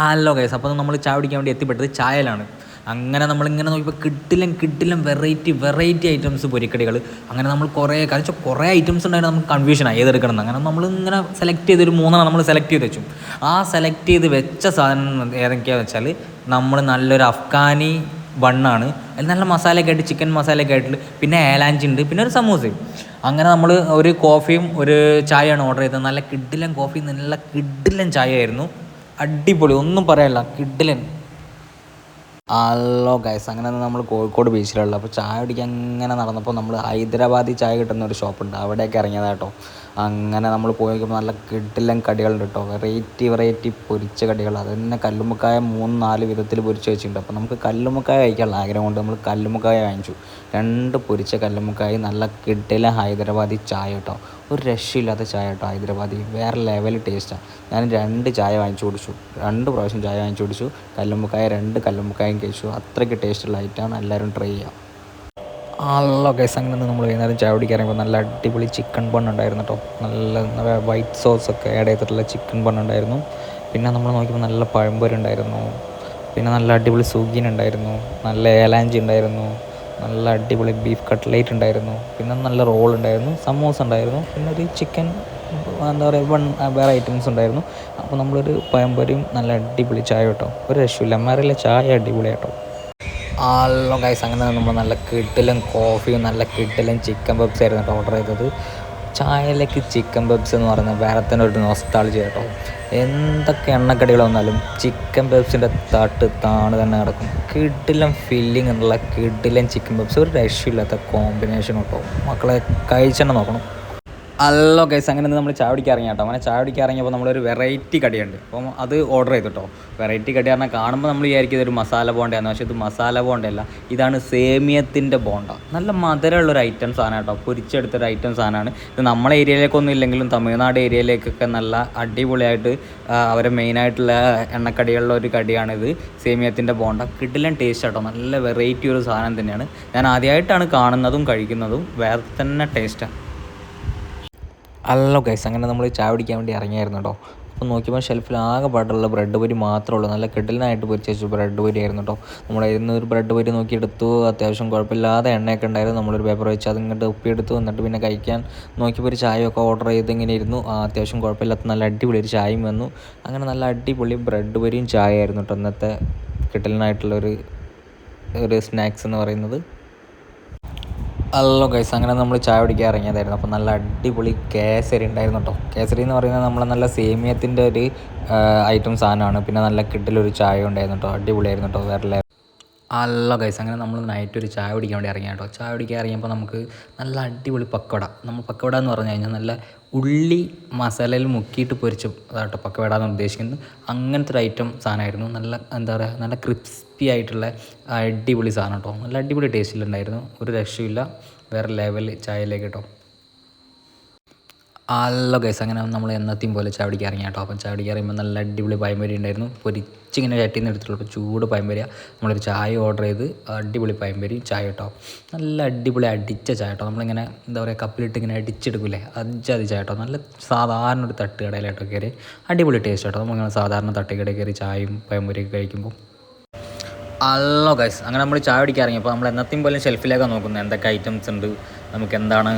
Hello guys അപ്പോൾ നമ്മൾ ചായ കുടിക്കാൻ വേണ്ടി എത്തിപ്പെട്ടത് ചായയിലാണ്. അങ്ങനെ നമ്മളിങ്ങനെ നോക്കിയപ്പോൾ കിട്ടിലും കിട്ടിലും വെറൈറ്റി വെറൈറ്റി ഐറ്റംസ് പൊരിക്കടികൾ അങ്ങനെ നമ്മൾ കുറേ കാരണം കുറേ ഐറ്റംസ് ഉണ്ടായിരുന്നു നമുക്ക് കൺഫ്യൂഷനായി ഏതെടുക്കണം എന്ന്. അങ്ങനെ നമ്മൾ ഇങ്ങനെ സെലക്ട് ചെയ്തൊരു മൂന്നെണ്ണം നമ്മൾ സെലക്ട് ചെയ്ത് വെച്ചു. ആ സെലക്ട് ചെയ്ത് വെച്ച സാധനം ഏതൊക്കെയാണെന്ന് വെച്ചാൽ നമ്മൾ നല്ലൊരു അഫ്ഗാനി ബണ്ണാണ് അതിൽ നല്ല മസാലയൊക്കെ ആയിട്ട് ചിക്കൻ മസാലയൊക്കെ ആയിട്ട് പിന്നെ ഏലാഞ്ചി ഉണ്ട്. പിന്നെ ഒരു സമൂസയും അങ്ങനെ നമ്മൾ ഒരു കോഫിയും ഒരു ചായയാണ് ഓർഡർ ചെയ്തത്. നല്ല കിഡിലൻ കോഫിയും നല്ല കിഡിലൻ ചായ ആയിരുന്നു. അടിപൊളി ഒന്നും പറയാനില്ല കിഡിലൻ. ഹലോ ഗൈസ് അങ്ങനെ നമ്മൾ കോഴിക്കോട് ബീച്ചിലുള്ള അപ്പോൾ ചായ കുടിക്കാൻ അങ്ങനെ നടന്നപ്പോൾ നമ്മൾ ഹൈദരാബാദി ചായ കിട്ടുന്ന ഒരു ഷോപ്പുണ്ട് അവിടെയൊക്കെ ഇറങ്ങിയതാ കേട്ടോ അങ്ങനെ നമ്മൾ പോയി നോക്കുമ്പോൾ നല്ല കിടിലൻ കടികളുണ്ട് കേട്ടോ വെറൈറ്റി വെറൈറ്റി പൊരിച്ച കടികൾ. അത് തന്നെ കല്ലുമ്മക്കായ മൂന്ന് നാല് വിധത്തിൽ പൊരിച്ച് വെച്ചിട്ടുണ്ട്. അപ്പോൾ നമുക്ക് കല്ലുമുക്കായ കഴിക്കാനുള്ള ആഗ്രഹം കൊണ്ട് നമ്മൾ കല്ലുമുക്കായ വാങ്ങിച്ചു. രണ്ട് പൊരിച്ച കല്ലുമ്മക്കായ നല്ല കിടില ഹൈദരാബാദി ചായ കേട്ടോ ഒരു രക്ഷയില്ലാത്ത ചായ കേട്ടോ ഹൈദരാബാദി. വേറെ ലെവൽ ടേസ്റ്റാണ് ഞാൻ രണ്ട് ചായ വാങ്ങിച്ചു കുടിച്ചു. രണ്ട് പ്രാവശ്യം ചായ വാങ്ങിച്ചു കുടിച്ചു. കല്ലുമ്മക്കായ രണ്ട് കല്ലുമ്മക്കായും കഴിച്ചു. അത്രയ്ക്ക് ടേസ്റ്റുള്ള ഐറ്റമാണ് എല്ലാവരും ട്രൈ ചെയ്യാം. ഹലോ ഗൈസ് അങ്ങനെ നമ്മൾ വൈകുന്നേരം ചായ കുടിക്കാൻ നല്ല അടിപൊളി ചിക്കൻ ബൺ ഉണ്ടായിരുന്നു കേട്ടോ നല്ല വൈറ്റ് സോസ് ഒക്കെ ആഡ് ചെയ്തിട്ടുള്ള ചിക്കൻ ബൺ ഉണ്ടായിരുന്നു. പിന്നെ നമ്മൾ നോക്കിയപ്പോൾ നല്ല പഴംപൊരി ഉണ്ടായിരുന്നു. പിന്നെ നല്ല അടിപൊളി സുഗീൻ ഉണ്ടായിരുന്നു. നല്ല ഏലാഞ്ചി ഉണ്ടായിരുന്നു. നല്ല അടിപൊളി ബീഫ് കട്ട്ലേറ്റ് ഉണ്ടായിരുന്നു. പിന്നെ നല്ല റോൾ ഉണ്ടായിരുന്നു. സമോസ ഉണ്ടായിരുന്നു. പിന്നെ ഒരു ചിക്കൻ എന്താ പറയുക വൺ വേറെ ഐറ്റംസ് ഉണ്ടായിരുന്നു. അപ്പോൾ നമ്മളൊരു പഴംപൊരിയും നല്ല അടിപൊളി ചായ കേട്ടോ ഒരു രക്ഷയില്ല അമ്മാരല്ല ചായ അടിപൊളി കേട്ടോ ഹലോ ഗൈസ് അങ്ങനെ നമ്മൾ നല്ല കിട്ടിലും കോഫിയും നല്ല കിട്ടിലും ചിക്കൻ പബ്സ് ആയിരുന്നു കേട്ടോ ഓർഡർ ചെയ്തത്. ചായയിലേക്ക് ചിക്കൻ പബ്സ് എന്ന് പറയുന്നത് വേറെ തന്നെ ഒരു നോസ്റ്റാളജി കേട്ടോ. എന്തൊക്കെ എണ്ണക്കടികൾ വന്നാലും ചിക്കൻ പബ്സിന്റെ തട്ട് താണ് തന്നെ കിടക്കും. കിടിലം ഫില്ലിംഗ് എന്നുള്ള കിടിലൻ ചിക്കൻ പബ്സ് ഒരു രക്ഷയില്ലാത്ത കോമ്പിനേഷൻ കേട്ടോ. മക്കളെ കഴിച്ചെണ്ണം നോക്കണം. ഹലോ കേസ് അങ്ങനെ നമ്മൾ ചായ ഇറങ്ങി കേട്ടോ. അങ്ങനെ ചായ ഇറങ്ങിയപ്പോൾ നമ്മളൊരു വെറൈറ്റി കടിയുണ്ട്. അപ്പം അത് ഓർഡർ ചെയ്തു കേട്ടോ. വെറൈറ്റി കടി പറഞ്ഞാൽ കാണുമ്പോൾ നമ്മൾ വിചാരിക്കും ഇതൊരു മസാല ബോണ്ടയാണ് പക്ഷേ ഇത് മസാല ബോണ്ടയല്ല. ഇതാണ് സേമിയത്തിന്റെ ബോണ്ട. നല്ല മധുരമുള്ള ഒരു ഐറ്റം സാധനം കേട്ടോ. പൊരിച്ചെടുത്തൊരു ഐറ്റം സാധനമാണ്. ഇത് നമ്മളെ ഏരിയയിലേക്കൊന്നും ഇല്ലെങ്കിലും തമിഴ്നാട് ഏരിയയിലേക്കൊക്കെ നല്ല അടിപൊളിയായിട്ട് അവരെ മെയിനായിട്ടുള്ള എണ്ണക്കടികളിലെ ഒരു കടിയാണിത് സേമിയത്തിന്റെ ബോണ്ട. കിടിലൻ ടേസ്റ്റ് കേട്ടോ നല്ല വെറൈറ്റി ഒരു സാധനം തന്നെയാണ്. ഞാൻ ആദ്യമായിട്ടാണ് കാണുന്നതും കഴിക്കുന്നതും വേറെ തന്നെ ടേസ്റ്റാണ് ഹലോ ഗൈസ് അങ്ങനെ നമ്മൾ ചായ പിടിക്കാൻ വേണ്ടി ഇറങ്ങിയായിരുന്നു കേട്ടോ അപ്പോൾ നോക്കിയപ്പോൾ ഷെൽഫിൽ ആകെ പാടുള്ള ബ്രെഡ് പൊരി മാത്രമേ ഉള്ളൂ. നല്ല കിടലിനായിട്ട് പൊരിച്ച് ബ്രെഡ് പൊരി ആയിരുന്നു കേട്ടോ നമ്മൾ ഇരുന്ന് ഒരു ബ്രെഡ് പൊരി നോക്കി എടുത്തു. അത്യാവശ്യം കുഴപ്പമില്ലാതെ എണ്ണയൊക്കെ ഉണ്ടായിരുന്നു. നമ്മളൊരു പേപ്പർ വെച്ച് അത് ഇങ്ങോട്ട് ഉപ്പിയെടുത്തു. എന്നിട്ട് പിന്നെ കഴിക്കാൻ നോക്കിയപ്പോൾ ഒരു ചായയൊക്കെ ഓർഡർ ചെയ്ത് ഇങ്ങനെ ഇരുന്നു. അത്യാവശ്യം കുഴപ്പമില്ലാത്ത നല്ല അടിപൊളി ഒരു ചായയും വന്നു. അങ്ങനെ നല്ല അടിപൊളി ബ്രെഡ് പൊരിയും ചായ ആയിരുന്നു കേട്ടോ ഇന്നത്തെ കിടലിനായിട്ടുള്ളൊരു ഒരു സ്നാക്സ് എന്ന് പറയുന്നത്. ഹലോ ഗൈസ് അങ്ങനെ നമ്മൾ ചായ കുടിക്കാൻ ഇറങ്ങിയതായിരുന്നു. അപ്പോൾ നല്ല അടിപൊളി കേസരി ഉണ്ടായിരുന്നു കേട്ടോ കേസരി എന്ന് പറയുന്നത് നമ്മളെ നല്ല സേമിയത്തിന്റെ ഒരു ഐറ്റം സാധനമാണ്. പിന്നെ നല്ല കിട്ടിലൊരു ചായ ഉണ്ടായിരുന്നു കേട്ടോ അടിപൊളിയായിരുന്നു കേട്ടോ വേറെ അല്ല ഗൈസ് അങ്ങനെ നമ്മൾ നൈറ്റ് ഒരു ചായ കുടിക്കാൻ വേണ്ടി ഇറങ്ങിയ കേട്ടോ ചായ കുടിക്കാൻ ഇറങ്ങിയപ്പോൾ നമുക്ക് നല്ല അടിപൊളി പക്കവട നമ്മൾ പക്കവട എന്ന് പറഞ്ഞു കഴിഞ്ഞാൽ നല്ല ഉള്ളി മസാലയിൽ മുക്കിയിട്ട് പൊരിച്ച അതാട്ടോ പക്കവട ഉദ്ദേശിക്കുന്നത്. അങ്ങനത്തെ ഒരു ഐറ്റം സാധനമായിരുന്നു. നല്ല എന്താ പറയുക നല്ല ക്രിസ്പി ആയിട്ടുള്ള അടിപൊളി സാധനം കേട്ടോ. നല്ല അടിപൊളി ടേസ്റ്റിലുണ്ടായിരുന്നു ഒരു രക്ഷയില്ല വേറെ ലെവൽ ചായയിലേക്ക് കേട്ടോ. ഹലോ ഗൈസ് അങ്ങനെ നമ്മൾ എന്നത്തെയും പോലെ ചാവടിക്ക് ഇറങ്ങി കേട്ടോ. അപ്പം ചായ ഇറങ്ങുമ്പോൾ നല്ല അടിപൊളി പയമ്പരി ഉണ്ടായിരുന്നു. പൊരിച്ചിങ്ങനെ ചട്ടിയിൽ നിന്ന് എടുത്തിട്ടുള്ളൂ ചൂട് പയമ്പരിയ നമ്മളൊരു ചായ ഓർഡർ ചെയ്ത് അടിപൊളി പയമ്പരി ചായ കേട്ടോ. നല്ല അടിപൊളി അടിച്ച ചായ കേട്ടോ. നമ്മളിങ്ങനെ എന്താ പറയുക കപ്പിലിട്ട് ഇങ്ങനെ അടിച്ചെടുക്കില്ലേ അഞ്ചാതി ചായ കേട്ടോ. നല്ല സാധാരണ ഒരു തട്ട് കടയിലായിട്ടോ കയറി അടിപൊളി ടേസ്റ്റ് കേട്ടോ. നമ്മളിങ്ങനെ സാധാരണ തട്ടുകടയിൽ കയറി ചായയും പയമ്പരിയൊക്കെ കഴിക്കുമ്പോൾ ഹലോ ഗൈസ് അങ്ങനെ നമ്മൾ ചായ പിടിക്കാൻ ഇറങ്ങിയപ്പോൾ നമ്മൾ എന്നത്തെയും പോലെ ഷെൽഫിലേക്കാണ് നോക്കുന്നത്. എന്തൊക്കെ ഐറ്റംസ് ഉണ്ട്? നമുക്ക് എന്താണ്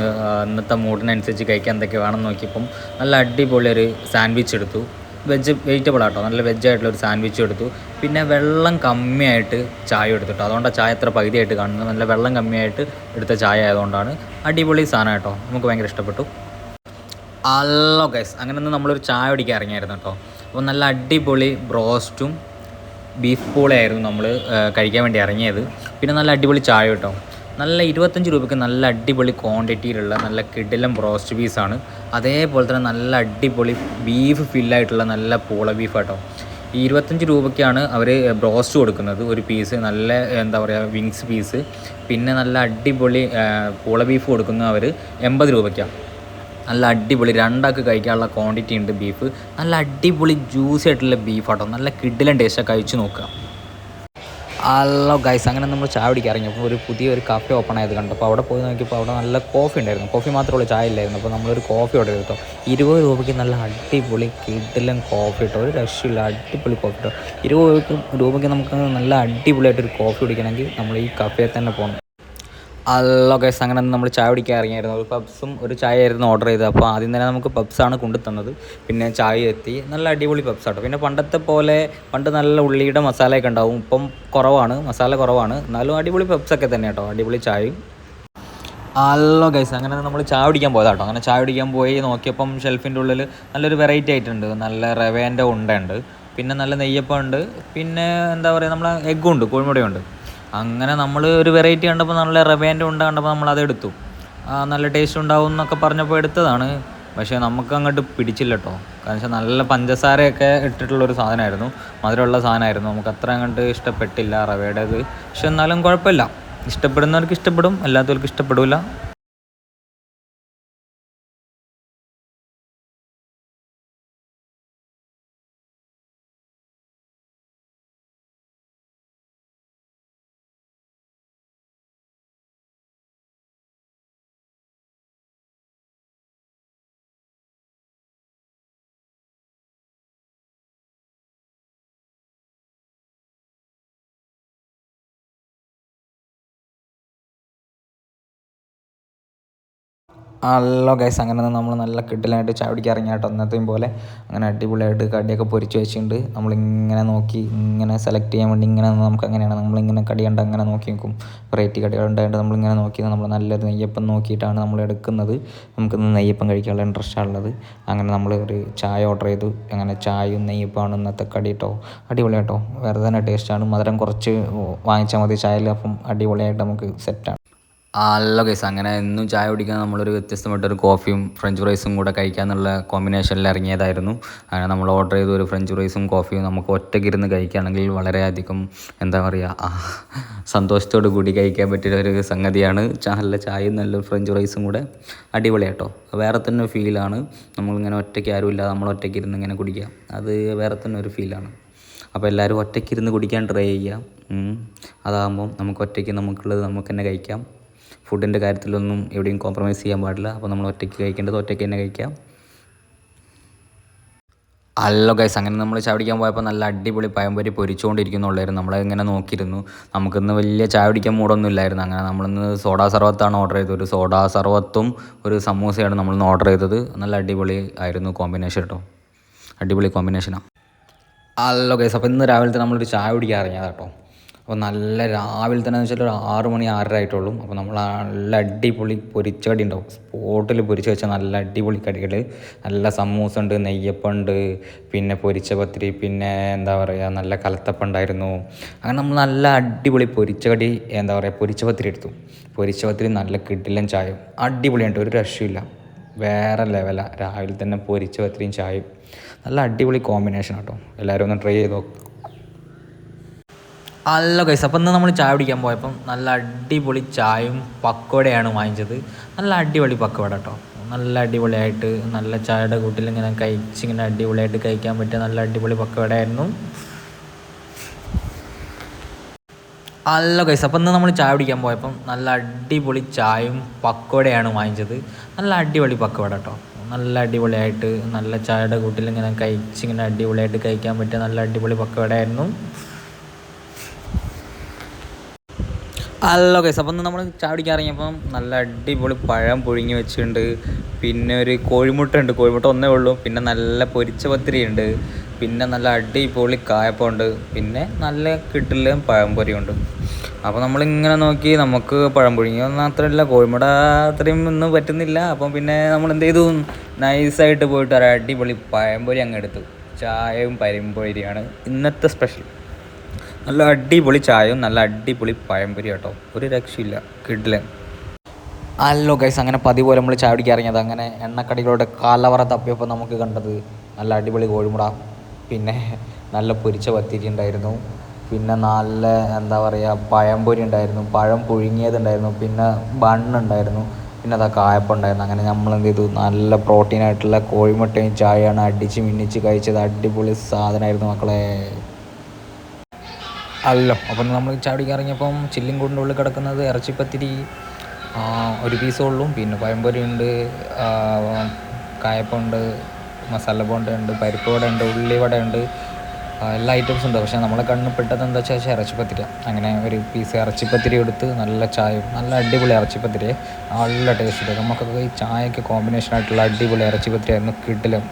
ഇന്നത്തെ മൂഡിനനുസരിച്ച് കഴിക്കാൻ എന്തൊക്കെ വേണമെന്ന് നോക്കിയപ്പം നല്ല അടിപൊളി ഒരു സാൻഡ്വിച്ച് എടുത്തു. വെജ് വെജിറ്റബിൾ ആട്ടോ നല്ല വെജ് ആയിട്ടുള്ള ഒരു സാൻഡ്വിച്ച് എടുത്തു. പിന്നെ വെള്ളം കമ്മിയായിട്ട് ചായ എടുത്തു അതുകൊണ്ടാണ് ചായ എത്ര പകുതിയായിട്ട് കാണുന്നത്. നല്ല വെള്ളം കമ്മിയായിട്ട് എടുത്ത ചായ ആയതുകൊണ്ടാണ്. അടിപൊളി സാധനം കേട്ടോ നമുക്ക് ഭയങ്കര ഇഷ്ടപ്പെട്ടു. അല്ലോ ഗൈസ് അങ്ങനെ ഒന്ന് നമ്മളൊരു ചായ കുടിക്കാൻ ഇറങ്ങിയായിരുന്നു കേട്ടോ. അപ്പോൾ നല്ല അടിപൊളി ബ്രോസ്റ്റും ബീഫ് പൂളയായിരുന്നു നമ്മൾ കഴിക്കാൻ വേണ്ടി ഇറങ്ങിയത്. പിന്നെ നല്ല അടിപൊളി ചായ കേട്ടോ. നല്ല ഇരുപത്തഞ്ച് രൂപയ്ക്ക് നല്ല അടിപൊളി ക്വാണ്ടിറ്റിയിലുള്ള നല്ല കിടിലം ബ്രോസ്റ്റ് പീസാണ് അതേപോലെ തന്നെ നല്ല അടിപൊളി ബീഫ് ഫില്ലായിട്ടുള്ള നല്ല പൂള ബീഫ് കേട്ടോ ഈ ഇരുപത്തഞ്ച് രൂപയ്ക്കാണ് അവർ ബ്രോസ്റ്റ് കൊടുക്കുന്നത്. ഒരു പീസ് നല്ല എന്താ പറയുക വിങ്സ് പീസ് പിന്നെ നല്ല അടിപൊളി പൂള ബീഫ് കൊടുക്കുന്ന അവർ എൺപത് രൂപയ്ക്കാണ് നല്ല അടിപൊളി രണ്ടാൾക്ക് കഴിക്കാനുള്ള ക്വാണ്ടിറ്റി ഉണ്ട് ബീഫ് നല്ല അടിപൊളി ജ്യൂസി ആയിട്ടുള്ള ബീഫ് നല്ല കിഡിലും ടേസ്റ്റ് കഴിച്ചു നോക്കുക. ഹലോ ഗൈസ് അങ്ങനെ നമ്മൾ ചായ പിടിക്കാൻ ഇറങ്ങിയപ്പോൾ ഒരു പുതിയൊരു കഫേ ഓപ്പൺ ആയത് കണ്ടു. അപ്പോൾ അവിടെ പോയി നോക്കിയപ്പോൾ അവിടെ നല്ല കോഫി ഉണ്ടായിരുന്നു. കോഫി മാത്രമേ ഉള്ളൂ ചായ ഇല്ലായിരുന്നു. അപ്പോൾ നമ്മളൊരു കോഫി ഓർഡർ ചെയ്തു ഇരുപത് രൂപയ്ക്ക് നല്ല അടിപൊളി കിടിലൻ കോഫി കിട്ടും. ഒരു രക്ഷയില്ല അടിപൊളി കോഫി കിട്ടും. ഇരുപത് രൂപയ്ക്ക് രൂപയ്ക്ക് നമുക്ക് നല്ല അടിപൊളിയായിട്ടൊരു കോഫി കുടിക്കണമെങ്കിൽ നമ്മൾ ഈ കഫേ തന്നെ പോകണം. ഹലോ ഗൈസ് അങ്ങനെ നമ്മൾ ചായ കുടിക്കാൻ ഇറങ്ങിയായിരുന്നു. ഒരു പബ്സും ഒരു ചായ ആയിരുന്നു ഓർഡർ ചെയ്തത്. അപ്പോൾ ആദ്യം തന്നെ നമുക്ക് പബ്സാണ് കൊണ്ടു തന്നത്. പിന്നെ ചായ എത്തി. നല്ല അടിപൊളി പബ്സ് ആട്ടോ. പിന്നെ പണ്ടത്തെ പോലെ പണ്ട് നല്ല ഉള്ളിയുടെ മസാലയൊക്കെ ഉണ്ടാവും. ഇപ്പം കുറവാണ്. മസാല കുറവാണ്. എന്നാലും അടിപൊളി പബ്സൊക്കെ തന്നെ കേട്ടോ അടിപൊളി ചായയും. ഹലോ ഗൈസ് അങ്ങനെ നമ്മൾ ചായ കുടിക്കാൻ പോയതാ കേട്ടോ അങ്ങനെ ചായ കുടിക്കാൻ പോയി നോക്കിയപ്പം ഷെൽഫിന്റെ ഉള്ളിൽ നല്ലൊരു വെറൈറ്റി ആയിട്ടുണ്ട്. നല്ല റവേന്റെ ഉണ്ടുണ്ട് പിന്നെ നല്ല നെയ്യപ്പം ഉണ്ട്. പിന്നെ എന്താ പറയുക നമ്മളെ എഗ്ഗുണ്ട് കോഴിമുടയുണ്ട് അങ്ങനെ നമ്മൾ ഒരു വെറൈറ്റി കണ്ടപ്പോൾ നല്ല റവേന്റെ ഉണ്ട കണ്ടപ്പോൾ നമ്മൾ എടുത്തു. നല്ല ടേസ്റ്റ് ഉണ്ടാവും എന്നൊക്കെ പറഞ്ഞപ്പോൾ എടുത്തതാണ്. പക്ഷേ നമുക്ക് അങ്ങോട്ട് പിടിച്ചില്ല കേട്ടോ കാരണം വെച്ചാൽ നല്ല പഞ്ചസാരയൊക്കെ ഇട്ടിട്ടുള്ളൊരു സാധനമായിരുന്നു. മധുരമുള്ള സാധനമായിരുന്നു. നമുക്ക് അത്ര അങ്ങോട്ട് ഇഷ്ടപ്പെട്ടില്ല റവയുടേത് പക്ഷെ എന്നാലും കുഴപ്പമില്ല. ഇഷ്ടപ്പെടുന്നവർക്ക് ഇഷ്ടപ്പെടും അല്ലാത്തവർക്ക് ഇഷ്ടപ്പെടില്ല ഹലോ ഗൈസ് അങ്ങനെ നമ്മൾ നല്ല കിട്ടിലായിട്ട് ചായ കുടിക്കാൻ ഇറങ്ങി കേട്ടോ അന്നത്തെയും പോലെ അങ്ങനെ അടിപൊളിയായിട്ട് കടിയൊക്കെ പൊരിച്ച് വെച്ചിട്ടുണ്ട്. നമ്മളിങ്ങനെ നോക്കി ഇങ്ങനെ സെലക്ട് ചെയ്യാൻ വേണ്ടി ഇങ്ങനെ നമുക്ക് അങ്ങനെയാണ്. നമ്മളിങ്ങനെ കടി കണ്ട് അങ്ങനെ നോക്കി നിൽക്കും. വെറൈറ്റി കടികൾ ഉണ്ടായിട്ട് നമ്മളിങ്ങനെ നോക്കി നമ്മൾ നല്ലൊരു നെയ്യപ്പം നോക്കിയിട്ടാണ് നമ്മൾ എടുക്കുന്നത്. നമുക്ക് നെയ്യപ്പം കഴിക്കാനുള്ള ഇൻട്രസ്റ്റ് ഉള്ളത്. അങ്ങനെ നമ്മൾ ഒരു ചായ ഓർഡർ ചെയ്തു. അങ്ങനെ ചായയും നെയ്യപ്പമാണ് ഇന്നത്തെ കടി കേട്ടോ അടിപൊളി കേട്ടോ വേറെ തന്നെ ടേസ്റ്റാണ് മധുരം കുറച്ച് വാങ്ങിച്ചാൽ മതി ചായയിൽ. അപ്പം അടിപൊളിയായിട്ട് നമുക്ക് സെറ്റാണ് ഹലോ കേസ് അങ്ങനെ എന്നും ചായ കുടിക്കാൻ നമ്മളൊരു വ്യത്യസ്തമായിട്ടൊരു കോഫിയും ഫ്രഞ്ച് റൈസും കൂടെ കഴിക്കാമെന്നുള്ള കോമ്പിനേഷനിൽ ഇറങ്ങിയതായിരുന്നു. അങ്ങനെ നമ്മൾ ഓർഡർ ചെയ്ത ഒരു ഫ്രഞ്ച് റൈസും കോഫിയും നമുക്ക് ഒറ്റയ്ക്ക് ഇരുന്ന് കഴിക്കുകയാണെങ്കിൽ വളരെയധികം എന്താ പറയുക സന്തോഷത്തോട് കൂടി കഴിക്കാൻ പറ്റിയ ഒരു സംഗതിയാണ്. നല്ല ചായയും നല്ല ഫ്രഞ്ച് റൈസും കൂടെ അടിപൊളിയാട്ടോ വേറെ തന്നെ ഫീലാണ് നമ്മളിങ്ങനെ ഒറ്റയ്ക്ക് ആരും ഇല്ലാതെ നമ്മൾ ഒറ്റയ്ക്ക് ഇരുന്ന് ഇങ്ങനെ കുടിക്കുക. അത് വേറെ തന്നെ ഒരു ഫീലാണ് അപ്പോൾ എല്ലാവരും ഒറ്റയ്ക്ക് ഇരുന്ന് കുടിക്കാൻ ട്രൈ ചെയ്യുക. അതാകുമ്പം നമുക്ക് ഒറ്റയ്ക്ക് നമുക്കുള്ളത് നമുക്ക് തന്നെ കഴിക്കാം. ഫുഡിന്റെ കാര്യത്തിലൊന്നും എവിടെയും കോംപ്രമൈസ് ചെയ്യാൻ പാടില്ല. അപ്പോൾ നമ്മൾ ഒറ്റയ്ക്ക് കഴിക്കേണ്ടത് ഒറ്റയ്ക്ക് തന്നെ കഴിക്കാം. അല്ലോ ഗൈസ് അങ്ങനെ നമ്മൾ ചാവടിക്കാൻ പോയപ്പോൾ നല്ല അടിപൊളി പഴംപൊരി പൊരിച്ചുകൊണ്ടിരിക്കുന്നുള്ളായിരുന്നു. നമ്മളിങ്ങനെ നോക്കിയിരുന്നു. നമുക്കിന്ന് വലിയ ചായ കുടിക്കാൻ മൂടൊന്നും ഇല്ലായിരുന്നു. അങ്ങനെ നമ്മളിന്ന് സോഡാ സർവത്താണ് ഓർഡർ ചെയ്തത്. ഒരു സോഡാ സർവത്തും ഒരു സമൂസയാണ് നമ്മളിന്ന് ഓർഡർ ചെയ്തത്. നല്ല അടിപൊളി ആയിരുന്നു കോമ്പിനേഷൻ കേട്ടോ. അടിപൊളി കോമ്പിനേഷനാണ് അല്ലോ ഗൈസ് അപ്പോൾ ഇന്ന് രാവിലത്തെ നമ്മളൊരു ചായ കുടിക്കാൻ ഇറങ്ങിയതാ കേട്ടോ. അപ്പോൾ നല്ല രാവിലെ തന്നെ വെച്ചാൽ ഒരു ആറ് മണി ആറര ആയിട്ടുള്ളൂ. അപ്പോൾ നമ്മൾ നല്ല അടിപൊളി പൊരിച്ച കടി ഉണ്ടാവും. സ്പോട്ടിൽ പൊരിച്ച് വെച്ച നല്ല അടിപൊളി കടികൾ. നല്ല സമൂസ ഉണ്ട് നെയ്യപ്പം ഉണ്ട് പിന്നെ പൊരിച്ച പത്തിരി പിന്നെ എന്താ പറയുക നല്ല കലത്തപ്പം ഉണ്ടായിരുന്നു. അങ്ങനെ നമ്മൾ നല്ല അടിപൊളി പൊരിച്ച കടി എന്താ പറയുക പൊരിച്ച പത്തിരി എടുത്തു. പൊരിച്ച പത്തിരി നല്ല കിടിലൻ ചായയും. അടിപൊളിയുണ്ട് ഒരു രക്ഷയില്ല വേറെ ലെവലാണ് രാവിലെ തന്നെ പൊരിച്ച പത്തിരിയും ചായയും. നല്ല അടിപൊളി കോമ്പിനേഷൻ കേട്ടോ. എല്ലാവരും ഒന്ന് ട്രൈ ചെയ്ത് നോക്കും. ഹലോ കൈസ് അപ്പം നമ്മൾ ചായ കുടിക്കാൻ പോയപ്പം നല്ല അടിപൊളി ചായയും പക്കോടയാണ് വാങ്ങിച്ചത്. നല്ല അടിപൊളി പക്കോട കേട്ടോ നല്ല അടിപൊളിയായിട്ട് നല്ല ചായയുടെ കൂട്ടിൽ ഇങ്ങനെ കഴിച്ച് ഇങ്ങനെ അടിപൊളിയായിട്ട് കഴിക്കാൻ പറ്റിയ നല്ല അടിപൊളി പക്കോടയായിരുന്നു. ഹലോ കൈസ് അപ്പം ഇന്ന് നമ്മൾ ചായ കുടിക്കാൻ പോയപ്പം നല്ല അടിപൊളി ചായയും പക്കോടയാണ് വാങ്ങിച്ചത്. നല്ല അടിപൊളി പക്കോട കേട്ടോ നല്ല അടിപൊളിയായിട്ട് നല്ല ചായയുടെ കൂട്ടിൽ ഇങ്ങനെ കഴിച്ച് ഇങ്ങനെ അടിപൊളിയായിട്ട് കഴിക്കാൻ പറ്റിയ നല്ല അടിപൊളി പക്കോടയായിരുന്നു. ഹലോ ഓക്കെ അപ്പം നമ്മൾ ചാടിക്കാൻ ഇറങ്ങിയപ്പം നല്ല അടിപൊളി പഴം പുഴുങ്ങി വെച്ചിട്ടുണ്ട്. പിന്നെ ഒരു കോഴിമുട്ട ഉണ്ട്. കോഴിമുട്ട ഒന്നേ ഉള്ളൂ. പിന്നെ നല്ല പൊരിച്ച പത്തിരി ഉണ്ട്. പിന്നെ നല്ല അടിപൊളി കായപ്പം ഉണ്ട്. പിന്നെ നല്ല കിട്ടില്ല പഴംപൊരി ഉണ്ട്. അപ്പോൾ നമ്മളിങ്ങനെ നോക്കി നമുക്ക് പഴം പുഴുങ്ങി ഒന്നും കോഴിമുട അത്രയും ഒന്നും പറ്റുന്നില്ല. അപ്പം പിന്നെ നമ്മൾ എന്ത് ചെയ്തു നൈസായിട്ട് പോയിട്ട് ഒരു അടിപൊളി പഴംപൊരി അങ്ങ് എടുത്തു. ചായയും പരിമ്പൊരിയാണ് ഇന്നത്തെ സ്പെഷ്യൽ നല്ല അടിപൊളി ചായയും നല്ല അടിപൊളി പഴംപൊരി കേട്ടോ. ഒരു രക്ഷയില്ല. കിഡ്ലൻ അല്ലോ ഗൈസ് അങ്ങനെ പതിപോലെ പോലെ നമ്മൾ ചായ കുടിക്കാൻ ഇറങ്ങിയത്. അങ്ങനെ എണ്ണക്കടികളുടെ കാലവറ തപ്പിയപ്പോൾ നമുക്ക് കണ്ടത് നല്ല അടിപൊളി കോഴിമുട. പിന്നെ നല്ല പൊരിച്ച പത്തിരി ഉണ്ടായിരുന്നു. പിന്നെ നല്ല എന്താ പറയുക പഴംപൊരി ഉണ്ടായിരുന്നു. പഴം പുഴുങ്ങിയതുണ്ടായിരുന്നു പിന്നെ ബണ്ണുണ്ടായിരുന്നു പിന്നെ അതാ കായപ്പം ഉണ്ടായിരുന്നു. അങ്ങനെ നമ്മൾ എന്ത് ചെയ്തു? നല്ല പ്രോട്ടീൻ ആയിട്ടുള്ള കോഴിമുട്ടയും ചായയാണ് അടിച്ച് മിന്നിച്ച് കഴിച്ചത്. അടിപൊളി സാധനമായിരുന്നു മക്കളെ. അല്ലോ. അപ്പം നമ്മൾ ചാടിക്ക് ഇറങ്ങിയപ്പം ചില്ലിങ് കൂടിന്റെ ഉള്ളിൽ കിടക്കുന്നത് ഇറച്ചിപ്പത്തിരി ഒരു പീസേ ഉള്ളൂ. പിന്നെ പഴംപൊരി ഉണ്ട് കായപ്പുണ്ട് മസാല ബോണ്ട ഉണ്ട് പരിപ്പ് വട ഉണ്ട് ഉള്ളിവട ഉണ്ട് എല്ലാ ഐറ്റംസും ഉണ്ട്. പക്ഷേ നമ്മളെ കണ്ണ് പെട്ടത് എന്താ വെച്ചാൽ ഇറച്ചിപ്പത്തിരി അങ്ങനെ ഒരു പീസ് ഇറച്ചിപ്പത്തിരി എടുത്ത് നല്ല ചായയും നല്ല അടിപൊളി ഇറച്ചിപ്പത്തിരി നല്ല ടേസ്റ്റ് നമുക്കൊക്കെ ഈ ചായക്ക് കോമ്പിനേഷൻ ആയിട്ടുള്ള അടിപൊളി ഇറച്ചിപ്പത്തിരി ആയിരുന്നു കിട്ടിലും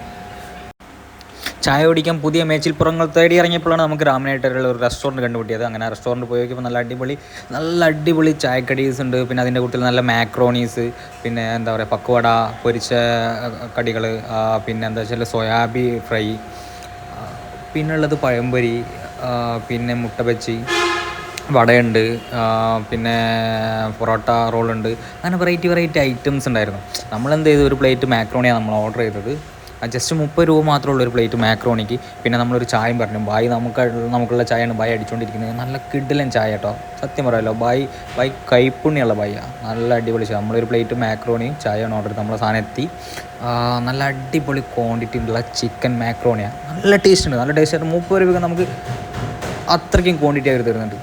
ചായ കുടിക്കാൻ പുതിയ മേച്ചിൽപ്പുറങ്ങൾ തേടി ഇറങ്ങിയപ്പോഴാണ് നമുക്ക് രാമനായിട്ടുള്ള ഒരു റെസ്റ്റോറന്റ് കണ്ടുപിടിയത് അങ്ങനെ റെസ്റ്റോറന്റ് പോയി നോക്കിയപ്പോൾ നല്ല അടിപൊളി നല്ല അടിപൊളി ചായക്കടീസ് ഉണ്ട്. പിന്നെ അതിന്റെ കൂട്ടത്തിൽ നല്ല മാക്രോണീസ് പിന്നെ എന്താ പറയുക പക്കുവട പൊരിച്ച കടികൾ പിന്നെ എന്താ വെച്ചാൽ സോയാബി ഫ്രൈ പിന്നുള്ളത് പഴംപൊരി പിന്നെ മുട്ട ബജി വടയുണ്ട് പിന്നെ പൊറോട്ട റോളുണ്ട്. അങ്ങനെ വെറൈറ്റി വെറൈറ്റി ഐറ്റംസ് ഉണ്ടായിരുന്നു. നമ്മളെന്ത് ചെയ്തു? ഒരു പ്ലേറ്റ് മാക്രോണിയാണ് നമ്മൾ ഓർഡർ ചെയ്തത്. ജസ്റ്റ് മുപ്പത് രൂപ മാത്രമുള്ള ഒരു പ്ലേറ്റ് മാക്രോണിക്ക് പിന്നെ നമ്മളൊരു ചായയും പറഞ്ഞു ബായി നമുക്ക് നമുക്കുള്ള ചായയാണ് ബായി അടിച്ചുകൊണ്ടിരിക്കുന്നത് നല്ല കിഡിലൻ ചായ കേട്ടോ. സത്യം പറയാമല്ലോ ബായി ബായി കൈപ്പുണ്യുള്ള ബായിയാണ് നല്ല അടിപൊളി ചായ. നമ്മളൊരു പ്ലേറ്റ് മാക്രോണിയും ചായയാണ് ഓർഡർ ചെയ്തത്. നമ്മളെ സാധനം എത്തി. നല്ല അടിപൊളി ക്വാണ്ടിറ്റി ഉള്ള ചിക്കൻ മാക്രോണിയാണ് നല്ല ടേസ്റ്റ് ഉണ്ട്. നല്ല ടേസ്റ്റ് ആയിട്ട് മുപ്പത് രൂപയ്ക്ക് നമുക്ക് അത്രയ്ക്കും ക്വാണ്ടിറ്റി അവർ തരുന്നുണ്ട്.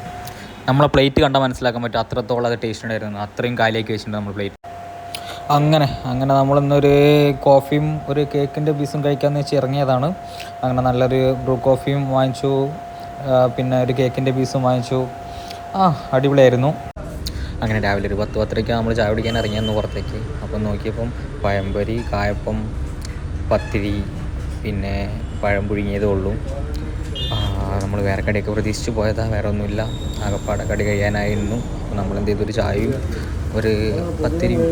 നമ്മളെ പ്ലേറ്റ് കണ്ടാൽ മനസ്സിലാക്കാൻ പറ്റും അത്രത്തോളം അത് ടേസ്റ്റ് ഉണ്ടായിരുന്നു. അത്രയും കാലിയാക്കി വെച്ചിട്ടുണ്ട് നമ്മൾ പ്ലേറ്റ് അങ്ങനെ അങ്ങനെ നമ്മളിന്നൊരു കോഫിയും ഒരു കേക്കിന്റെ പീസും കഴിക്കാമെന്ന് വെച്ച് ഇറങ്ങിയതാണ്. അങ്ങനെ നല്ലൊരു ബ്രൂ കോഫിയും വാങ്ങിച്ചു പിന്നെ ഒരു കേക്കിന്റെ പീസും വാങ്ങിച്ചു. ആ അടിപൊളിയായിരുന്നു. അങ്ങനെ രാവിലെ ഒരു പത്ത് പത്തരയ്ക്ക് നമ്മൾ ചായ കുടിക്കാൻ ഇറങ്ങിയെന്ന് പുറത്തേക്ക്. അപ്പം നോക്കിയപ്പം പഴംപൊരി കായപ്പം പത്തിരി പിന്നെ പഴം പുഴുങ്ങിയതേ ഉള്ളൂ. നമ്മൾ വേറെ കടിയൊക്കെ പ്രതീക്ഷിച്ച് പോയതാണ് വേറെ ഒന്നുമില്ല. ആകപ്പാടെ കടി കഴിയാനായിരുന്നു. അപ്പോൾ നമ്മൾ എന്ത് ചെയ്തു? ഒരു ചായയും ഒരു പത്തിരിയും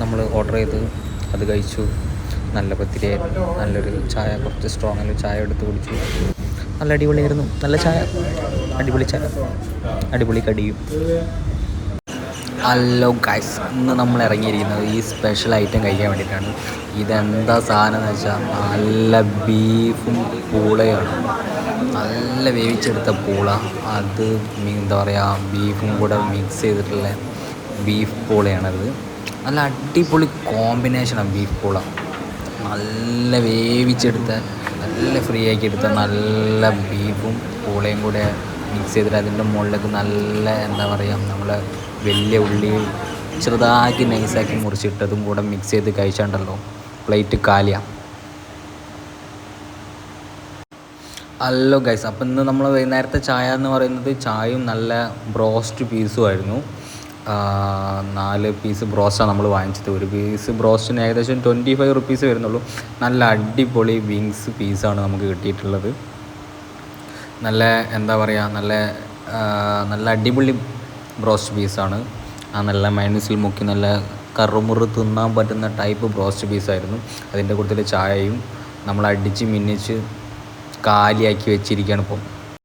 നമ്മൾ ഓർഡർ ചെയ്ത് അത് കഴിച്ചു. നല്ല പത്തിരിയായിരുന്നു നല്ലൊരു ചായ കുറച്ച് സ്ട്രോങ് ആയ ചായ എടുത്ത് കുടിച്ചു. നല്ല അടിപൊളിയായിരുന്നു. നല്ല ചായ. അടിപൊളി ചായ. അടിപൊളി കടിയും. ഹലോ ഗൈസ് ഇന്ന് നമ്മൾ ഇറങ്ങിയിരിക്കുന്നത് ഈ സ്പെഷ്യൽ ഐറ്റം കഴിക്കാൻ വേണ്ടിയിട്ടാണ്. ഇതെന്താ സാധനം എന്ന് വെച്ചാൽ നല്ല ബീഫും പൂളയാണ്. നല്ല വേവിച്ചെടുത്ത പൂള. അത് എന്താ പറയുക ബീഫും കൂടെ മിക്സ് ചെയ്തിട്ടുള്ള ബീഫ് പൂളയാണത്. നല്ല അടിപൊളി കോമ്പിനേഷനാണ് ബീഫ് പൂള. നല്ല വേവിച്ചെടുത്ത നല്ല ഫ്രീ ആക്കി എടുത്ത നല്ല ബീഫും പൂളയും കൂടെ മിക്സ് ചെയ്തിട്ട് അതിന്റെ മുകളിലേക്ക് നല്ല എന്താ പറയുക നമ്മൾ വലിയ ഉള്ളി ചെറുതാക്കി നൈസാക്കി മുറിച്ചിട്ടതും കൂടെ മിക്സ് ചെയ്ത് കഴിച്ചാണ്ടല്ലോ. പ്ലേറ്റ് കാലിയാണ് ഹലോ ഗൈസ് അപ്പം ഇന്ന് നമ്മൾ വൈകുന്നേരത്തെ ചായ എന്ന് പറയുന്നത് ചായയും നല്ല ബ്രോസ്റ്റ് പീസും ആയിരുന്നു. നാല് പീസ് ബ്രോസ്റ്റാണ് നമ്മൾ വാങ്ങിച്ചത്. ഒരു പീസ് ബ്രോസ്റ്റിന് ഏകദേശം ട്വന്റി ഫൈവ് റുപ്പീസ് വരുന്നുള്ളൂ. നല്ല അടിപൊളി വിങ്സ് പീസാണ് നമുക്ക് കിട്ടിയിട്ടുള്ളത്. നല്ല എന്താ പറയുക നല്ല നല്ല അടിപൊളി ബ്രോസ്റ്റ് പീസാണ് ആ നല്ല മൈനസിൽ മുക്കി നല്ല കറുമുറ് തിന്നാൻ പറ്റുന്ന ടൈപ്പ് ബ്രോസ്റ്റ് പീസായിരുന്നു അതിന്റെ കൂട്ടത്തിൽ ചായയും നമ്മൾ അടിച്ച് മിന്നിച്ച് കാലിയാക്കി വെച്ചിരിക്കുകയാണ് ഇപ്പം.